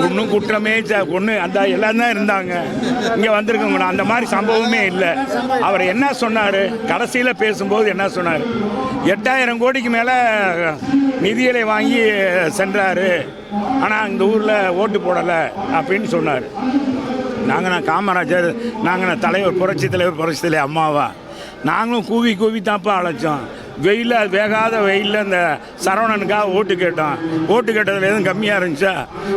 ஒன்றும் குற்றமே ஒன்று அந்த எல்லாம் தான் இருந்தாங்க. இங்கே வந்திருக்கவங்க அந்த மாதிரி சம்பவமே இல்லை. அவர் என்ன சொன்னார்? கடைசியில் பேசும்போது என்ன சொன்னார்? எட்டாயிரம் கோடிக்கு மேலே நிதிகளை வாங்கி சென்றார். ஆனால் இந்த ஊரில் ஓட்டு போடலை அப்படின்னு சொன்னார். நாங்கள் நான் காமராஜர் நாங்கள் நான் தலைவர் புரட்சி தலைவர் புரட்சி தலைவர் அம்மாவா? நாங்களும் கூவி கூவி தான்ப்பா அழைச்சோம். வெயிலில் வேகாத வெயிலில் இந்த சரவணனுக்காக ஓட்டு கேட்டோம். ஓட்டு கேட்டதில் எதுவும் கம்மியாக இருந்துச்சா?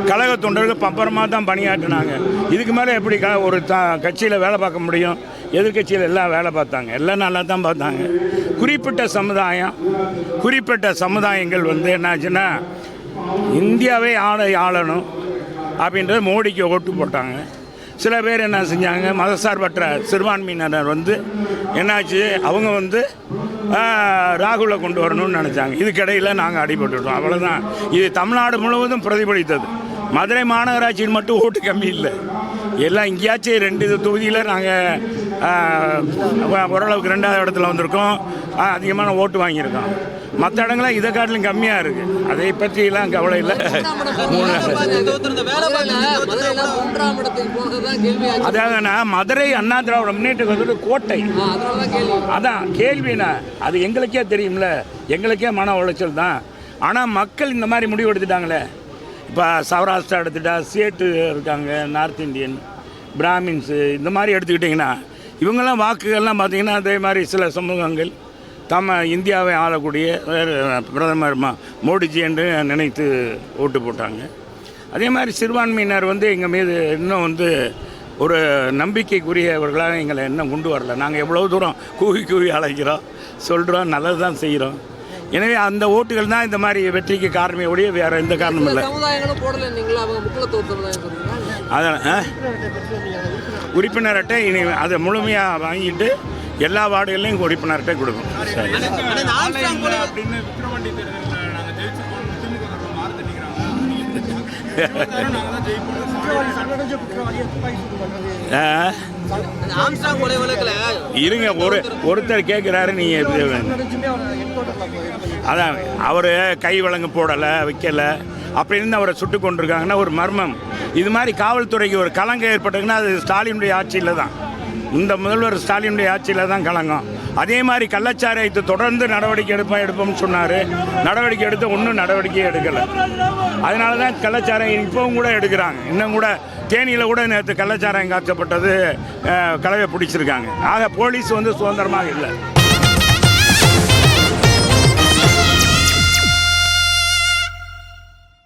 கழக தொண்டர்கள் பப்பரமாக தான் பணியாற்றினாங்க. இதுக்கு மேலே எப்படி க ஒரு த கட்சியில் வேலை பார்க்க முடியும்? எதிர்கட்சியில் எல்லாம் வேலை பார்த்தாங்க. எல்லாம் நல்லா தான் பார்த்தாங்க. குறிப்பிட்ட சமுதாயம் குறிப்பிட்ட சமுதாயங்கள் வந்து என்னாச்சுன்னா இந்தியாவே ஆள ஆளணும் அப்படின்றது மோடிக்கு ஓட்டு போட்டாங்க. சில பேர் என்ன செஞ்சாங்க மதசார்பற்ற சிறுபான்மையினர் வந்து என்னாச்சு அவங்க வந்து ராகுலை கொண்டு வரணும்னு நினச்சாங்க. இதுக்கிடையில் நாங்கள் அடிபட்டுட்டோம். அவ்வளோதான் இது தமிழ்நாடு முழுவதும் பிரதிபலித்தது. மதுரை மாநகராட்சியில் மட்டும் ஓட்டு கம்மி இல்லை. எல்லாம் எங்கேயாச்சும் ரெண்டு தொகுதியில் நாங்கள் ஓரளவுக்கு ரெண்டாவது இடத்துல வந்திருக்கோம். அதிகமான ஓட்டு வாங்கியிருக்கோம். மற்ற இடங்கள்லாம் இதை காட்டிலும் கம்மியாக இருக்குது அதை பற்றியெல்லாம் கவலை இல்லை. மூணு அதாவதுண்ணா மதுரை அண்ணா திராவிட முன்னேற்ற கழகத்தோட கோட்டை. அதான் கேள்விண்ணா அது எங்களுக்கே தெரியும்ல. எங்களுக்கே மன உளைச்சல் தான். ஆனால் மக்கள் இந்த மாதிரி முடிவு எடுத்துட்டாங்களே. இப்போ சௌராஷ்டிரா எடுத்துட்டா சேட்டு இருக்காங்க நார்த் இந்தியன் பிராமின்ஸு இந்த மாதிரி எடுத்துக்கிட்டிங்கன்னா இவங்கெல்லாம் வாக்குகள்லாம் பார்த்திங்கன்னா அதே மாதிரி சில சமூகங்கள் தம்ம இந்தியாவை ஆளக்கூடிய வேறு பிரதமர் மோடிஜி என்று நினைத்து ஓட்டு போட்டாங்க. அதே மாதிரி சிறுபான்மையினர் வந்து எங்கள் மீது இன்னும் வந்து ஒரு நம்பிக்கைக்குரியவர்களாக எங்களை இன்னும் கொண்டு வரல. நாங்கள் எவ்வளோ தூரம் கூவி கூவி அழைக்கிறோம் சொல்கிறோம் நல்லது தான் செய்கிறோம் எனவே அந்த ஓட்டுகள் தான் இந்த மாதிரி வெற்றிக்கு காரணமே ஒழிய வேறு எந்த காரணமும் இல்லை. அதான்? உறுப்பினர் அட்டை இனி அதை முழுமையாக வாங்கிட்டு எல்லா வார்டுகள்லையும் உறுப்பினர் அட்டை கொடுக்கும் சரி. அப்படின்னு இருங்க ஒரு ஒருத்தர் கேட்குறாரு நீங்கள் அதான் அவர் கை வழங்க போடலை வைக்கலை. அப்படின்னு அவரை சுட்டு கொண்டிருக்காங்கன்னா ஒரு மர்மம். இது மாதிரி காவல்துறைக்கு ஒரு கலங்கம் ஏற்பட்டதுன்னா அது ஸ்டாலினுடைய ஆட்சியில் தான் இந்த முதல்வர் ஸ்டாலினுடைய ஆட்சியில் தான் கலங்கம். அதே மாதிரி கள்ளச்சாராயத்தை தொடர்ந்து நடவடிக்கை எடுப்போம் எடுப்போம்னு சொன்னார். நடவடிக்கை எடுத்து ஒன்றும் நடவடிக்கையே எடுக்கலை. அதனால தான் கள்ளச்சாராயம் இப்போவும் கூட எடுக்கிறாங்க. இன்னும் கூட தேனியில் கூட நேற்று கள்ளச்சாராயம் காய்ச்சப்பட்டது கலவை பிடிச்சிருக்காங்க. ஆக போலீஸ் வந்து சுதந்திரமாக இல்லை.